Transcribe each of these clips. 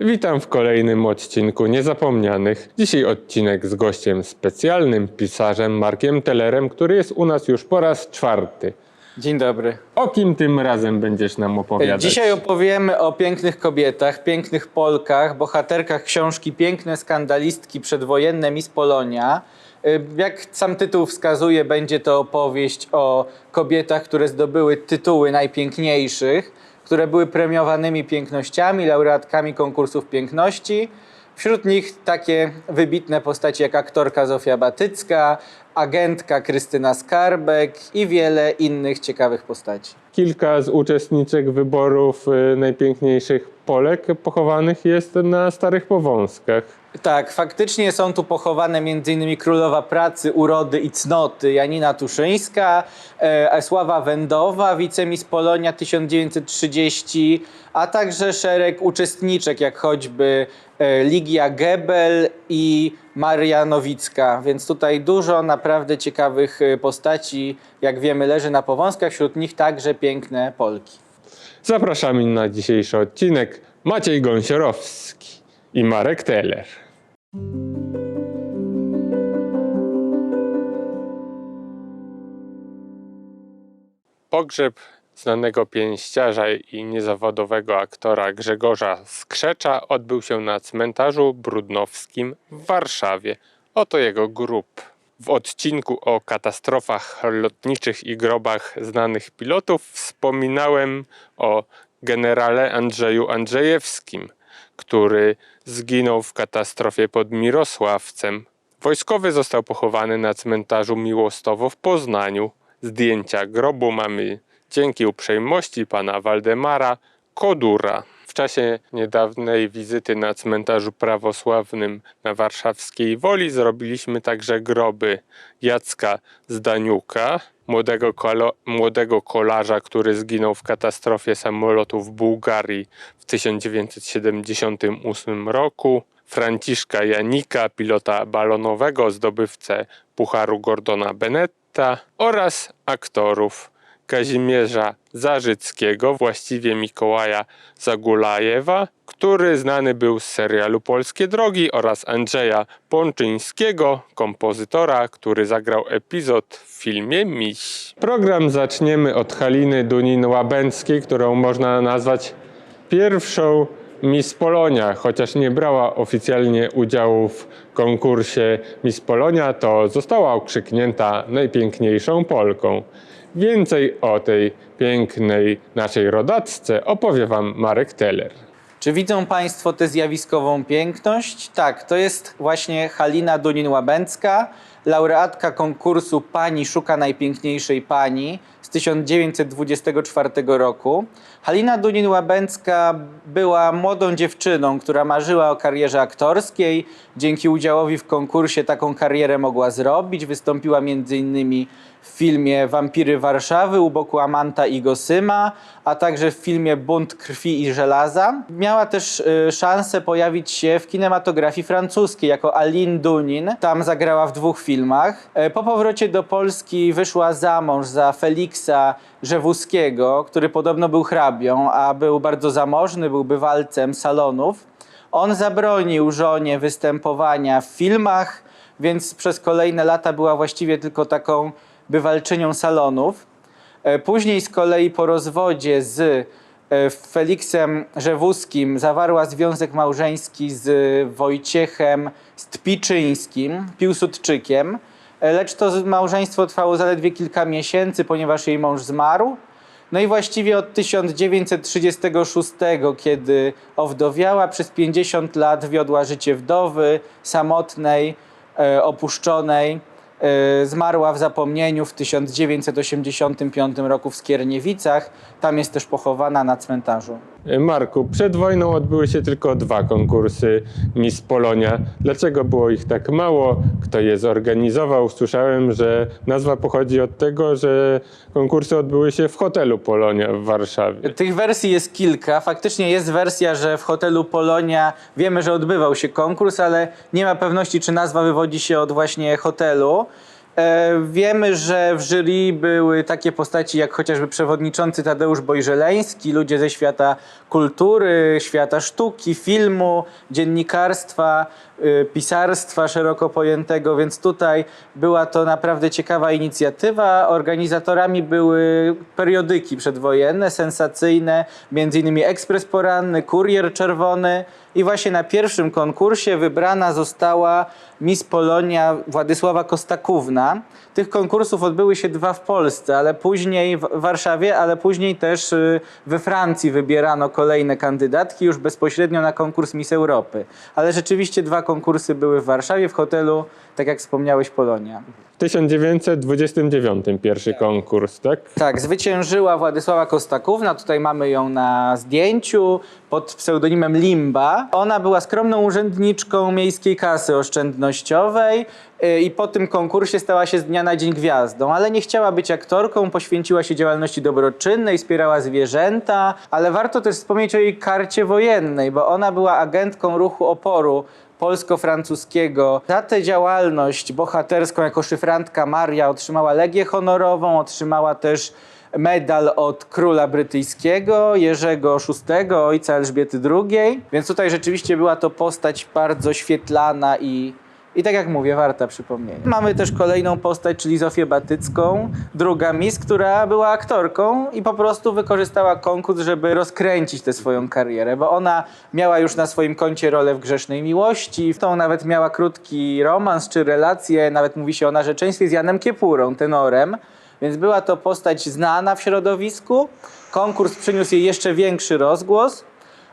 Witam w kolejnym odcinku Niezapomnianych. Dzisiaj odcinek z gościem specjalnym, pisarzem Markiem Tellerem, który jest u nas już po raz czwarty. Dzień dobry. O kim tym razem będziesz nam opowiadać? Dzisiaj opowiemy o pięknych kobietach, pięknych Polkach, bohaterkach książki Piękne skandalistki przedwojenne Miss Polonia. Y, Jak sam tytuł wskazuje, będzie to opowieść o kobietach, które zdobyły tytuły najpiękniejszych, które były premiowanymi pięknościami, laureatkami konkursów piękności. Wśród nich takie wybitne postaci jak aktorka Zofia Batycka, agentka Krystyna Skarbek i wiele innych ciekawych postaci. Kilka z uczestniczek wyborów y, najpiękniejszych Polek pochowanych jest na Starych Powązkach. Tak, faktycznie są tu pochowane m.in. królowa pracy, urody i cnoty Janina Tuszyńska, e, Sława Wędowa, wicemis Polonia 1930, a także szereg uczestniczek, jak choćby e, Ligia Gebel i Maria Nowicka. Więc tutaj dużo naprawdę ciekawych e, postaci, jak wiemy, leży na powązkach, wśród nich także piękne Polki. Zapraszamy na dzisiejszy odcinek Maciej Gąsiorowski i Marek Teller. Pogrzeb znanego pięściarza i niezawodowego aktora Grzegorza Skrzecza odbył się na cmentarzu brudnowskim w Warszawie. Oto jego grób. W odcinku o katastrofach lotniczych i grobach znanych pilotów wspominałem o generale Andrzeju Andrzejewskim, który zginął w katastrofie pod Mirosławcem. Wojskowy został pochowany na cmentarzu Miłostowo w Poznaniu. Zdjęcia grobu mamy dzięki uprzejmości pana Waldemara Kodura. W czasie niedawnej wizyty na cmentarzu prawosławnym na warszawskiej Woli zrobiliśmy także groby Jacka Zdaniuka, młodego, kolo, młodego kolarza, który zginął w katastrofie samolotu w Bułgarii w 1978 roku, Franciszka Janika, pilota balonowego, zdobywcę Pucharu Gordona Benetta oraz aktorów Kazimierza Zarzyckiego, właściwie Mikołaja Zagulajewa, który znany był z serialu Polskie Drogi oraz Andrzeja Pączyńskiego, kompozytora, który zagrał epizod w filmie Miś. Program zaczniemy od Haliny Dunin-Łabęckiej, którą można nazwać pierwszą Miss Polonia, chociaż nie brała oficjalnie udziału w konkursie Miss Polonia, to została okrzyknięta najpiękniejszą Polką. Więcej o tej pięknej naszej rodaczce opowie Wam Marek Teller. Czy widzą Państwo tę zjawiskową piękność? Tak, to jest właśnie Halina Dunin-Łabęcka, laureatka konkursu Pani Szuka Najpiękniejszej Pani z 1924 roku. Halina Dunin-Łabęcka była młodą dziewczyną, która marzyła o karierze aktorskiej. Dzięki udziałowi w konkursie taką karierę mogła zrobić. Wystąpiła m.in. w filmie Wampiry Warszawy u boku Amanta i Gosyma, a także w filmie Bunt krwi i żelaza. Miała też y, szansę pojawić się w kinematografii francuskiej jako Aline Dunin. Tam zagrała w dwóch filmach. E, Po powrocie do Polski wyszła za mąż za Feliksa Rzewuskiego, który podobno był hrabią, a był bardzo zamożny, był bywalcem salonów. On zabronił żonie występowania w filmach, więc przez kolejne lata była właściwie tylko taką bywalczynią salonów. E, Później z kolei po rozwodzie z Feliksem Rzewuskim zawarła związek małżeński z Wojciechem Stpiczyńskim, Piłsudczykiem. E, Lecz to małżeństwo trwało zaledwie kilka miesięcy, ponieważ jej mąż zmarł. No i właściwie od 1936, kiedy owdowiała, przez 50 lat wiodła życie wdowy, samotnej, e, opuszczonej. E, Zmarła w zapomnieniu w 1985 roku w Skierniewicach. Tam jest też pochowana na cmentarzu. Marku, przed wojną odbyły się tylko dwa konkursy Miss Polonia. Dlaczego było ich tak mało? Kto je zorganizował? Słyszałem, że nazwa pochodzi od tego, że konkursy odbyły się w hotelu Polonia w Warszawie. Tych wersji jest kilka. Faktycznie jest wersja, że w hotelu Polonia wiemy, że odbywał się konkurs, ale nie ma pewności, czy nazwa wywodzi się od właśnie hotelu. E, wiemy, że w jury były takie postaci jak chociażby przewodniczący Tadeusz Bojżeleński, ludzie ze świata kultury, świata sztuki, filmu, dziennikarstwa, pisarstwa szeroko pojętego, więc tutaj była to naprawdę ciekawa inicjatywa. Organizatorami były periodyki przedwojenne, sensacyjne, innymi Ekspres Poranny, Kurier Czerwony i właśnie na pierwszym konkursie wybrana została Miss Polonia Władysława Kostakówna. Tych konkursów odbyły się dwa w Polsce, ale później w Warszawie, ale później też y, we Francji wybierano kolejne kandydatki już bezpośrednio na konkurs Miss Europy. Ale rzeczywiście dwa konkursy były w Warszawie w hotelu, tak jak wspomniałeś, Polonia. W 1929 pierwszy konkurs, tak? Tak, zwyciężyła Władysława Kostakówna. Tutaj mamy ją na zdjęciu pod pseudonimem Limba. Ona była skromną urzędniczką Miejskiej Kasy Oszczędnościowej yy, i po tym konkursie stała się z dnia na dzień gwiazdą, ale nie chciała być aktorką, poświęciła się działalności dobroczynnej, wspierała zwierzęta, ale warto też wspomnieć o jej karcie wojennej, bo ona była agentką ruchu oporu polsko-francuskiego. Za tę działalność bohaterską jako szyfrantka Maria otrzymała Legię Honorową, otrzymała też medal od króla brytyjskiego Jerzego VI, ojca Elżbiety II. Więc tutaj rzeczywiście była to postać bardzo świetlana i, i tak jak mówię, warta przypomnienia. Mamy też kolejną postać, czyli Zofię Batycką, druga Miss, która była aktorką i po prostu wykorzystała konkurs, żeby rozkręcić tę swoją karierę, bo ona miała już na swoim koncie rolę w Grzesznej Miłości, w tą nawet miała krótki romans czy relację, nawet mówi się o narzeczeństwie z Janem Kiepurą, tenorem, więc była to postać znana w środowisku. Konkurs przyniósł jej jeszcze większy rozgłos.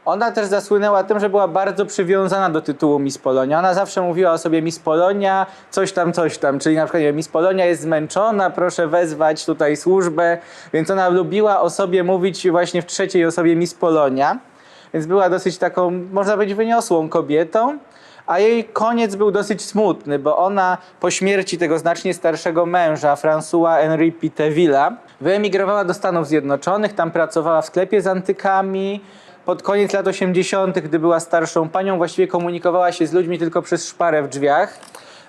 Ona też zasłynęła tym, że była bardzo przywiązana do tytułu Miss Polonia. Ona zawsze mówiła o sobie Miss Polonia, coś tam, coś tam. Czyli na przykład nie Miss Polonia jest zmęczona, proszę wezwać tutaj służbę. Więc ona lubiła o sobie mówić właśnie w trzeciej osobie Miss Polonia. Więc była dosyć taką, można powiedzieć, wyniosłą kobietą. A jej koniec był dosyć smutny, bo ona po śmierci tego znacznie starszego męża, François Henri Pitevilla, wyemigrowała do Stanów Zjednoczonych, tam pracowała w sklepie z antykami. Pod koniec lat 80., gdy była starszą panią, właściwie komunikowała się z ludźmi tylko przez szparę w drzwiach.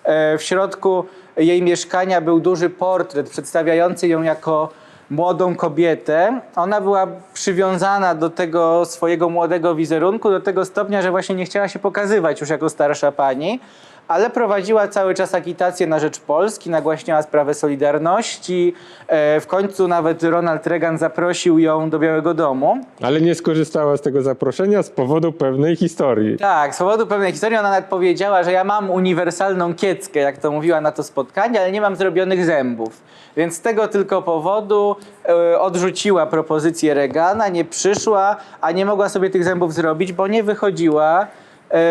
E, W środku jej mieszkania był duży portret przedstawiający ją jako młodą kobietę. Ona była przywiązana do tego swojego młodego wizerunku do tego stopnia, że właśnie nie chciała się pokazywać już jako starsza pani, ale prowadziła cały czas agitację na rzecz Polski, nagłaśniała sprawę Solidarności. E, W końcu nawet Ronald Reagan zaprosił ją do Białego Domu. Ale nie skorzystała z tego zaproszenia z powodu pewnej historii. Tak, z powodu pewnej historii ona nawet powiedziała, że ja mam uniwersalną kieckę, jak to mówiła na to spotkanie, ale nie mam zrobionych zębów. Więc z tego tylko powodu e, odrzuciła propozycję Reagana, nie przyszła, a nie mogła sobie tych zębów zrobić, bo nie wychodziła,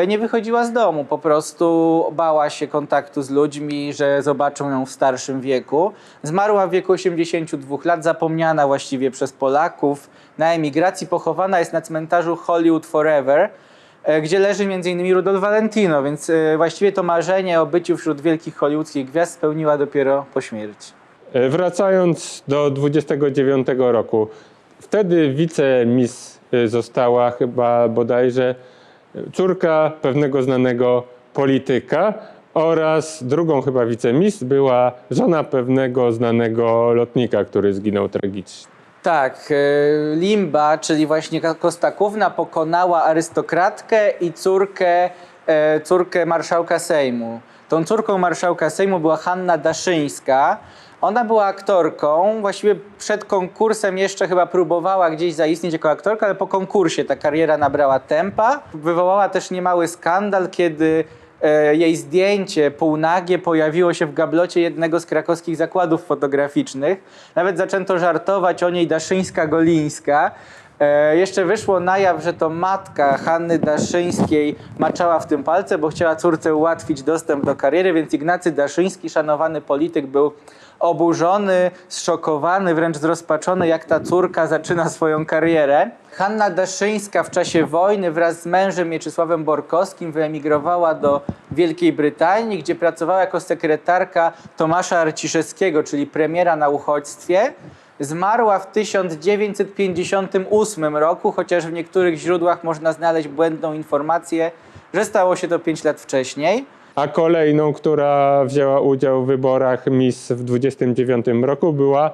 nie wychodziła z domu. Po prostu bała się kontaktu z ludźmi, że zobaczą ją w starszym wieku. Zmarła w wieku 82 lat, zapomniana właściwie przez Polaków. Na emigracji pochowana jest na cmentarzu Hollywood Forever e, gdzie leży m.in. Rudolf Valentino, więc e, właściwie to marzenie o byciu wśród wielkich hollywoodzkich gwiazd spełniła dopiero po śmierci. E, Wracając do 29 roku, wtedy wicemis e, została chyba bodajże e, córka pewnego znanego polityka oraz drugą chyba wicemis była żona pewnego znanego lotnika, który zginął tragicznie. Tak, e, Limba, czyli właśnie Kostakówna pokonała arystokratkę i córkę, e, córkę marszałka Sejmu. Tą córką marszałka Sejmu była Hanna Daszyńska. Ona była aktorką, właściwie przed konkursem jeszcze chyba próbowała gdzieś zaistnieć jako aktorka, ale po konkursie ta kariera nabrała tempa. Wywołała też niemały skandal, kiedy e, jej zdjęcie półnagie pojawiło się w gablocie jednego z krakowskich zakładów fotograficznych. Nawet zaczęto żartować o niej Daszyńska-Golińska. E, jeszcze wyszło na jaw, że to matka Hanny Daszyńskiej maczała w tym palce, bo chciała córce ułatwić dostęp do kariery, więc Ignacy Daszyński, szanowany polityk, był oburzony, zszokowany, wręcz zrozpaczony, jak ta córka zaczyna swoją karierę. Hanna Daszyńska w czasie wojny wraz z mężem Mieczysławem Borkowskim wyemigrowała do Wielkiej Brytanii, gdzie pracowała jako sekretarka Tomasza Arciszewskiego, czyli premiera na uchodźstwie. Zmarła w 1958 roku, chociaż w niektórych źródłach można znaleźć błędną informację, że stało się to 5 lat wcześniej. a kolejną, która wzięła udział w wyborach Miss w 29 roku była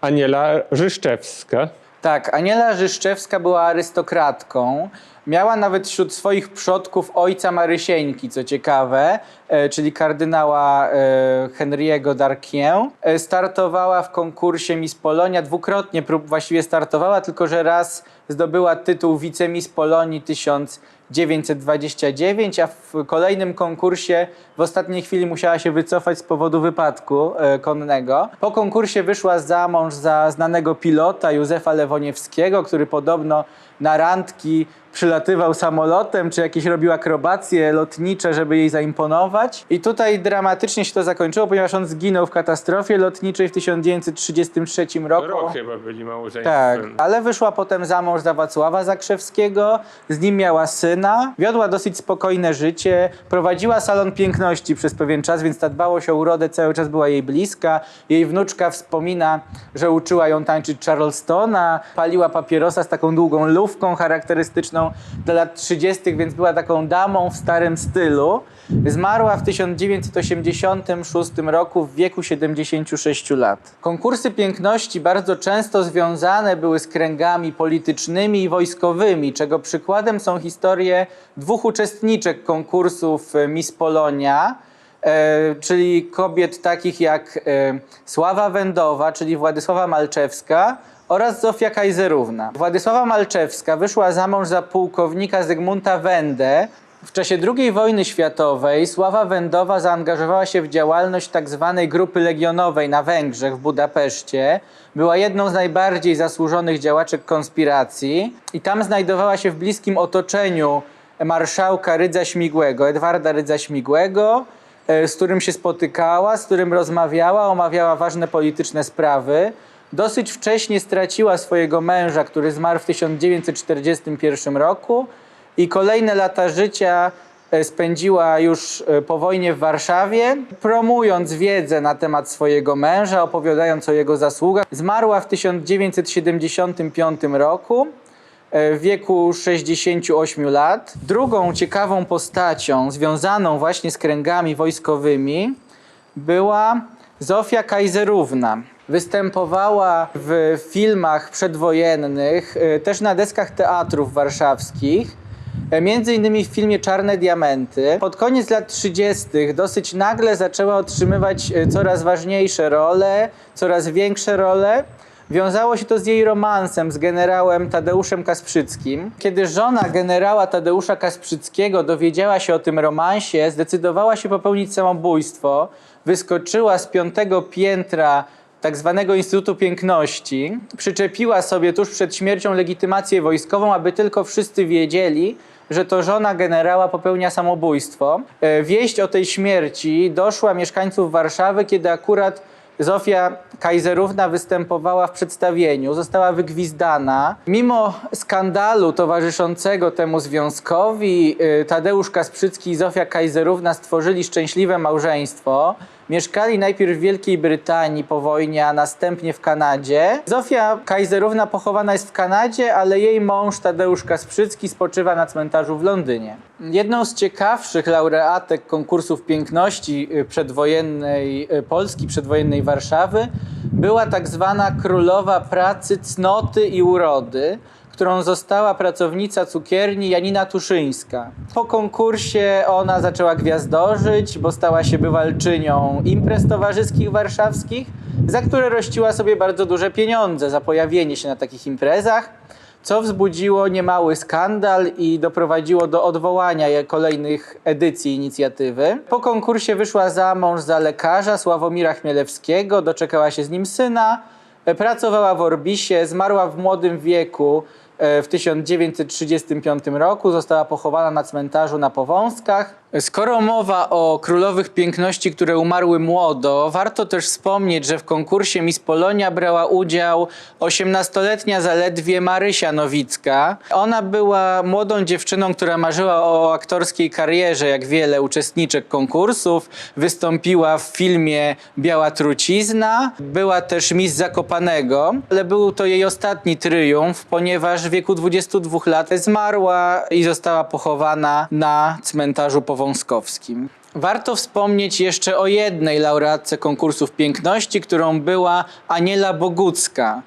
Aniela Rzyszczewska. Tak, Aniela Rzyszczewska była arystokratką. Miała nawet wśród swoich przodków ojca Marysieńki, co ciekawe, e, czyli kardynała e, Henry'ego d'Arquien. E, startowała w konkursie Miss Polonia, dwukrotnie prób właściwie startowała, tylko że raz zdobyła tytuł wicemiss Polonii 1929, a w kolejnym konkursie w ostatniej chwili musiała się wycofać z powodu wypadku e, konnego. Po konkursie wyszła za mąż za znanego pilota Józefa Lewoniewskiego, który podobno na randki przylatywał samolotem, czy jakieś robił akrobacje lotnicze, żeby jej zaimponować. I tutaj dramatycznie się to zakończyło, ponieważ on zginął w katastrofie lotniczej w 1933 roku. Rok chyba byli małżeństwem. Tak, ale wyszła potem za mąż za Wacława Zakrzewskiego, z nim miała syna, wiodła dosyć spokojne życie, prowadziła salon piękności przez pewien czas, więc ta dbałość o urodę cały czas była jej bliska. Jej wnuczka wspomina, że uczyła ją tańczyć Charlestona, paliła papierosa z taką długą lufką charakterystyczną dla lat 30., więc była taką damą w starym stylu. Zmarła w 1986 roku w wieku 76 lat. Konkursy piękności bardzo często związane były z kręgami politycznymi i wojskowymi, czego przykładem są historie dwóch uczestniczek konkursów Miss Polonia, e, czyli kobiet takich jak e, Sława Wędowa, czyli Władysława Malczewska oraz Zofia Kajzerówna. Władysława Malczewska wyszła za mąż za pułkownika Zygmunta Wendę. W czasie II wojny światowej Sława Wędowa zaangażowała się w działalność tzw. grupy legionowej na Węgrzech w Budapeszcie. Była jedną z najbardziej zasłużonych działaczek konspiracji i tam znajdowała się w bliskim otoczeniu marszałka Rydza Śmigłego, Edwarda Rydza Śmigłego, e, z którym się spotykała, z którym rozmawiała, omawiała ważne polityczne sprawy. Dosyć wcześnie straciła swojego męża, który zmarł w 1941 roku i kolejne lata życia e, spędziła już e, po wojnie w Warszawie, promując wiedzę na temat swojego męża, opowiadając o jego zasługach. Zmarła w 1975 roku e, w wieku 68 lat. Drugą ciekawą postacią związaną właśnie z kręgami wojskowymi była Zofia Kajzerówna. Występowała w filmach przedwojennych, też na deskach teatrów warszawskich. E, Między innymi w filmie Czarne Diamenty. Pod koniec lat 30. dosyć nagle zaczęła otrzymywać e, coraz ważniejsze role, coraz większe role. Wiązało się to z jej romansem z generałem Tadeuszem Kasprzyckim. Kiedy żona generała Tadeusza Kasprzyckiego dowiedziała się o tym romansie, zdecydowała się popełnić samobójstwo. Wyskoczyła z piątego piętra tak zwanego Instytutu Piękności. Przyczepiła sobie tuż przed śmiercią legitymację wojskową, aby tylko wszyscy wiedzieli, że to żona generała popełnia samobójstwo. E, Wieść o tej śmierci doszła mieszkańców Warszawy, kiedy akurat Zofia Kajzerówna występowała w przedstawieniu, została wygwizdana. Mimo skandalu towarzyszącego temu związkowi, y, Tadeusz Kasprzycki i Zofia Kajzerówna stworzyli szczęśliwe małżeństwo. Mieszkali najpierw w Wielkiej Brytanii po wojnie, a następnie w Kanadzie. Zofia Kajzerówna pochowana jest w Kanadzie, ale jej mąż Tadeusz Kasprzycki spoczywa na cmentarzu w Londynie. Jedną z ciekawszych laureatek konkursów piękności y, przedwojennej y, Polski, przedwojennej Warszawy była tak zwana królowa pracy cnoty i urody, którą została pracownica cukierni Janina Tuszyńska. Po konkursie ona zaczęła gwiazdożyć, bo stała się bywalczynią imprez towarzyskich warszawskich, za które rościła sobie bardzo duże pieniądze za pojawienie się na takich imprezach co wzbudziło niemały skandal i doprowadziło do odwołania kolejnych edycji inicjatywy. Po konkursie wyszła za mąż za lekarza Sławomira Chmielewskiego, doczekała się z nim syna, pracowała w Orbisie, zmarła w młodym wieku w 1935 roku, została pochowana na cmentarzu na Powązkach. Skoro mowa o królowych piękności, które umarły młodo, warto też wspomnieć, że w konkursie Miss Polonia brała udział 18-letnia zaledwie Marysia Nowicka. Ona była młodą dziewczyną, która marzyła o aktorskiej karierze, jak wiele uczestniczek konkursów. Wystąpiła w filmie Biała Trucizna. Była też Miss Zakopanego, ale był to jej ostatni triumf, ponieważ w wieku 22 lat zmarła i została pochowana na cmentarzu powązkowskim. Warto wspomnieć jeszcze o jednej laureatce konkursów piękności, którą była Aniela Bogucka.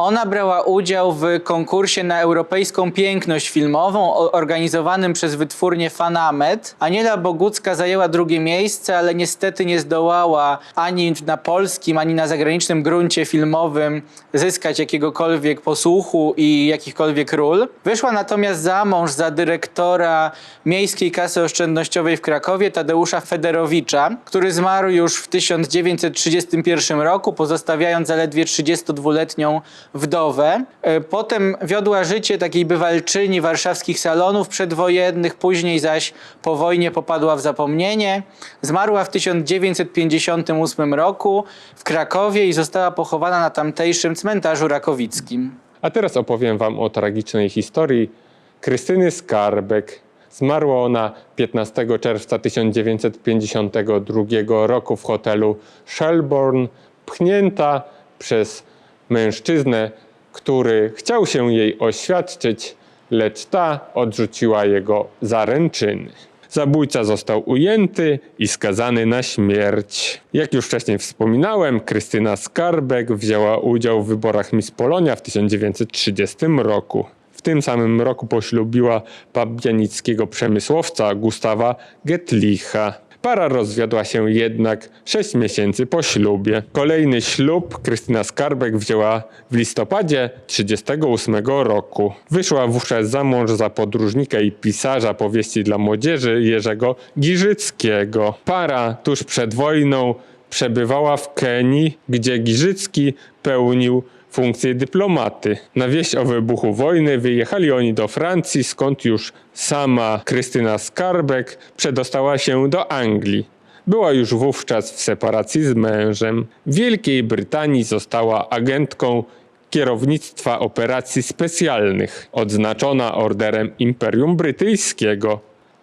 Ona brała udział w konkursie na europejską piękność filmową organizowanym przez wytwórnię Fanamet. Aniela Bogucka zajęła drugie miejsce, ale niestety nie zdołała ani na polskim, ani na zagranicznym gruncie filmowym zyskać jakiegokolwiek posłuchu i jakichkolwiek ról. Wyszła natomiast za mąż za dyrektora Miejskiej Kasy Oszczędnościowej w Krakowie, Tadeusza Federowicza, który zmarł już w 1931 roku, pozostawiając zaledwie 32-letnią wdowę. E, Potem wiodła życie takiej bywalczyni warszawskich salonów przedwojennych, później zaś po wojnie popadła w zapomnienie. Zmarła w 1958 roku w Krakowie i została pochowana na tamtejszym cmentarzu rakowickim. A teraz opowiem Wam o tragicznej historii Krystyny Skarbek. Zmarła ona 15 czerwca 1952 roku w hotelu Shelbourne, pchnięta przez mężczyznę, który chciał się jej oświadczyć, lecz ta odrzuciła jego zaręczyny. Zabójca został ujęty i skazany na śmierć. Jak już wcześniej wspominałem, Krystyna Skarbek wzięła udział w wyborach Miss Polonia w 1930 roku. W tym samym roku poślubiła pabianickiego przemysłowca Gustawa Getlicha. Para rozwiodła się jednak 6 miesięcy po ślubie. Kolejny ślub Krystyna Skarbek wzięła w listopadzie 1938 roku. Wyszła wówczas za mąż za podróżnika i pisarza powieści dla młodzieży Jerzego Giżyckiego. Para tuż przed wojną przebywała w Kenii, gdzie Giżycki pełnił funkcję dyplomaty. Na wieść o wybuchu wojny wyjechali oni do Francji, skąd już sama Krystyna Skarbek przedostała się do Anglii. Była już wówczas w separacji z mężem. W Wielkiej Brytanii została agentką kierownictwa operacji specjalnych, odznaczona orderem Imperium Brytyjskiego.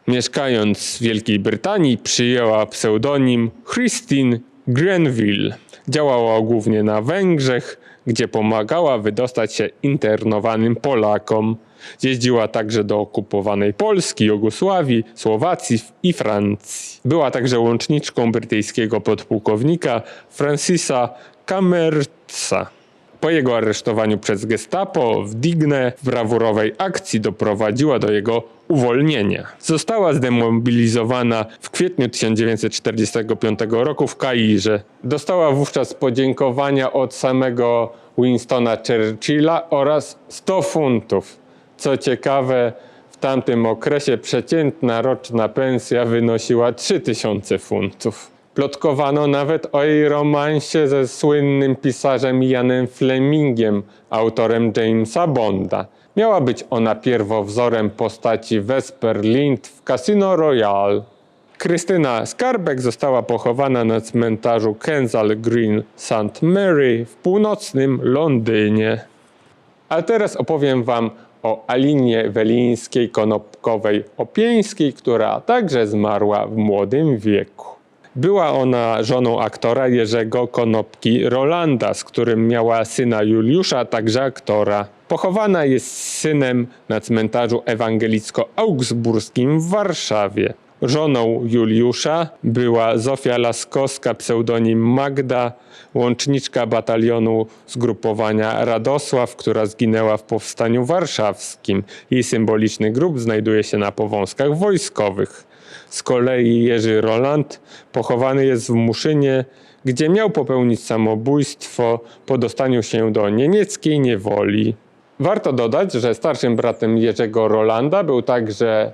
Mieszkając w Wielkiej Brytanii, przyjęła pseudonim Christine Grenville. Działała głównie na Węgrzech, gdzie pomagała wydostać się internowanym Polakom. Jeździła także do okupowanej Polski, Jugosławii, Słowacji i Francji. Była także łączniczką brytyjskiego podpułkownika Francisa Camerca. Po jego aresztowaniu przez gestapo w Digne w brawurowej akcji doprowadziła do jego uwolnienia. Została zdemobilizowana w kwietniu 1945 roku w Kairze. Dostała wówczas podziękowania od samego Winstona Churchilla oraz 100 funtów. Co ciekawe, w tamtym okresie przeciętna roczna pensja wynosiła 3000 funtów. Plotkowano nawet o jej romansie ze słynnym pisarzem Janem Flemingiem, autorem Jamesa Bonda. Miała być ona pierwowzorem postaci Vesper Lind w Casino Royale. Krystyna Skarbek została pochowana na cmentarzu Kensal Green St. Mary w północnym Londynie. A teraz opowiem Wam o Alinie Welińskiej Konopkowej Opieńskiej, która także zmarła w młodym wieku. Była ona żoną aktora Jerzego Konopki Rolanda, z którym miała syna Juliusza, także aktora. Pochowana jest z synem na cmentarzu ewangelicko-augsburskim w Warszawie. Żoną Juliusza była Zofia Laskowska, pseudonim Magda, łączniczka batalionu zgrupowania Radosław, która zginęła w powstaniu warszawskim. Jej symboliczny grób znajduje się na powązkach wojskowych. Z kolei Jerzy Roland pochowany jest w Muszynie, gdzie miał popełnić samobójstwo po dostaniu się do niemieckiej niewoli. Warto dodać, że starszym bratem Jerzego Rolanda był także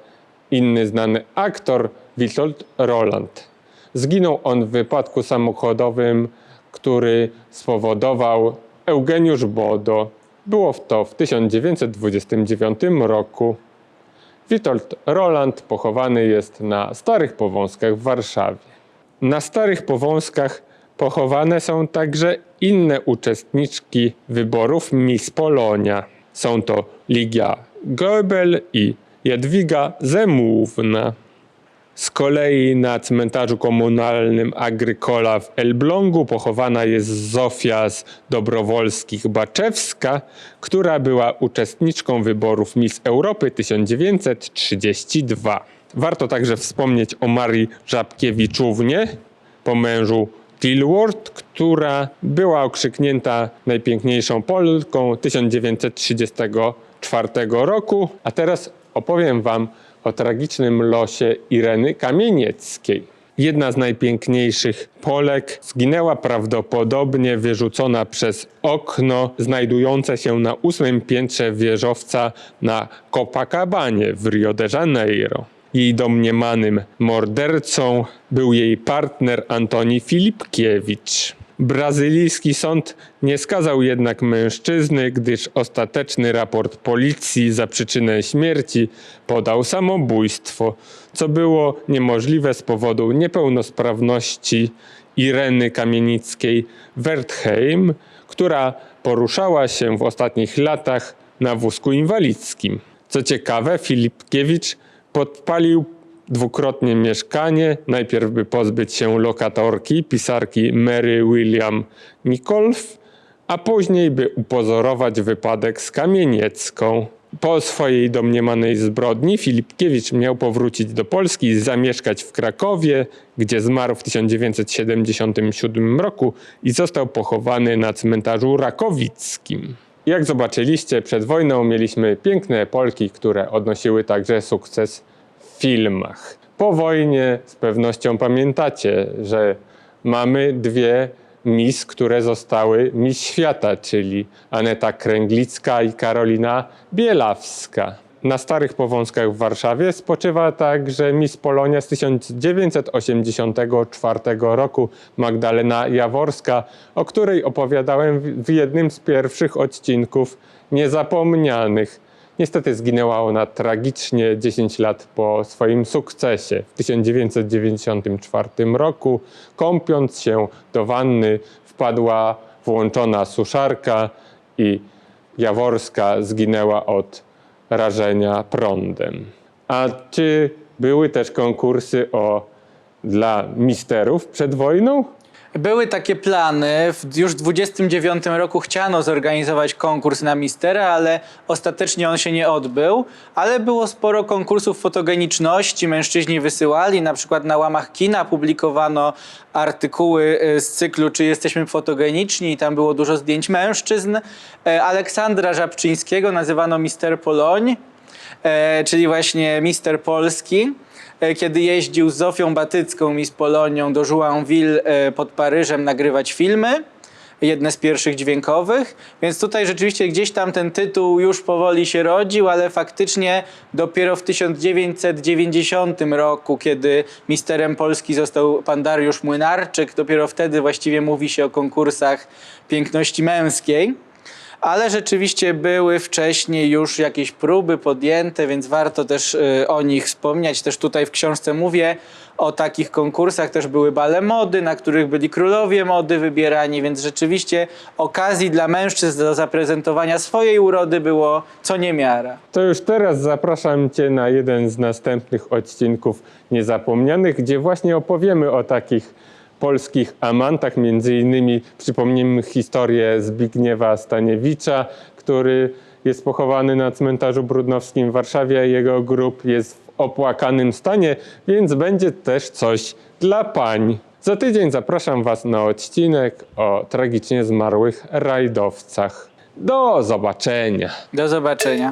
inny znany aktor Witold Roland. Zginął on w wypadku samochodowym, który spowodował Eugeniusz Bodo. Było to w 1929 roku. Witold Roland pochowany jest na Starych Powązkach w Warszawie. Na Starych Powązkach pochowane są także inne uczestniczki wyborów Miss Polonia. Są to Ligia Goebel i Jadwiga Zemówna. Z kolei na cmentarzu komunalnym Agrykola w Elblągu pochowana jest Zofia z Dobrowolskich Baczewska, która była uczestniczką wyborów Miss Europy 1932. Warto także wspomnieć o Marii Żabkiewiczównie po mężu Tilward, która była okrzyknięta najpiękniejszą Polką 1934 roku. A teraz opowiem Wam o tragicznym losie Ireny Kamienieckiej. Jedna z najpiękniejszych Polek zginęła prawdopodobnie wyrzucona przez okno znajdujące się na ósmym piętrze wieżowca na Copacabanie w Rio de Janeiro. Jej domniemanym mordercą był jej partner Antoni Filipkiewicz. Brazylijski sąd nie skazał jednak mężczyzny, gdyż ostateczny raport policji za przyczynę śmierci podał samobójstwo, co było niemożliwe z powodu niepełnosprawności Ireny Kamienickiej-Wertheim, która poruszała się w ostatnich latach na wózku inwalidzkim. Co ciekawe, Filipkiewicz podpalił dwukrotnie mieszkanie, najpierw by pozbyć się lokatorki, pisarki Mary William Nicolf, a później by upozorować wypadek z Kamieniecką. Po swojej domniemanej zbrodni Filipkiewicz miał powrócić do Polski i zamieszkać w Krakowie, gdzie zmarł w 1977 roku i został pochowany na cmentarzu rakowickim. Jak zobaczyliście, przed wojną mieliśmy piękne Polki, które odnosiły także sukces filmach. Po wojnie z pewnością pamiętacie, że mamy dwie Miss, które zostały Miss Świata, czyli Aneta Kręglicka i Karolina Bielawska. Na Starych Powązkach w Warszawie spoczywa także Miss Polonia z 1984 roku Magdalena Jaworska, o której opowiadałem w jednym z pierwszych odcinków Niezapomnianych. Niestety zginęła ona tragicznie 10 lat po swoim sukcesie. W 1994 roku, kąpiąc się do wanny, wpadła włączona suszarka i Jaworska zginęła od rażenia prądem. A czy były też konkursy o, dla misterów przed wojną? Były takie plany. W już w 29 roku chciano zorganizować konkurs na Mistera, ale ostatecznie on się nie odbył. Ale było sporo konkursów fotogeniczności. Mężczyźni wysyłali, na przykład na łamach kina publikowano artykuły y, z cyklu Czy jesteśmy fotogeniczni? I tam było dużo zdjęć mężczyzn. E, Aleksandra Żabczyńskiego nazywano Mister Poloń, e, czyli właśnie Mister Polski e, kiedy jeździł z Zofią Batycką i z Polonią do Joinville e, pod Paryżem nagrywać filmy, jedne z pierwszych dźwiękowych, więc tutaj rzeczywiście gdzieś tam ten tytuł już powoli się rodził, ale faktycznie dopiero w 1990 roku, kiedy misterem Polski został pan Dariusz Młynarczyk, dopiero wtedy właściwie mówi się o konkursach piękności męskiej. Ale rzeczywiście były wcześniej już jakieś próby podjęte, więc warto też y, o nich wspomnieć. Też tutaj w książce mówię o takich konkursach. Też były bale mody, na których byli królowie mody wybierani, więc rzeczywiście okazji dla mężczyzn do zaprezentowania swojej urody było co niemiara. To już teraz zapraszam Cię na jeden z następnych odcinków Niezapomnianych, gdzie właśnie opowiemy o takich polskich amantach. Między innymi przypomnimy historię Zbigniewa Staniewicza, który jest pochowany na cmentarzu brudnowskim w Warszawie, jego grób jest w opłakanym stanie, więc będzie też coś dla pań. Za tydzień zapraszam Was na odcinek o tragicznie zmarłych rajdowcach. Do zobaczenia. Do zobaczenia.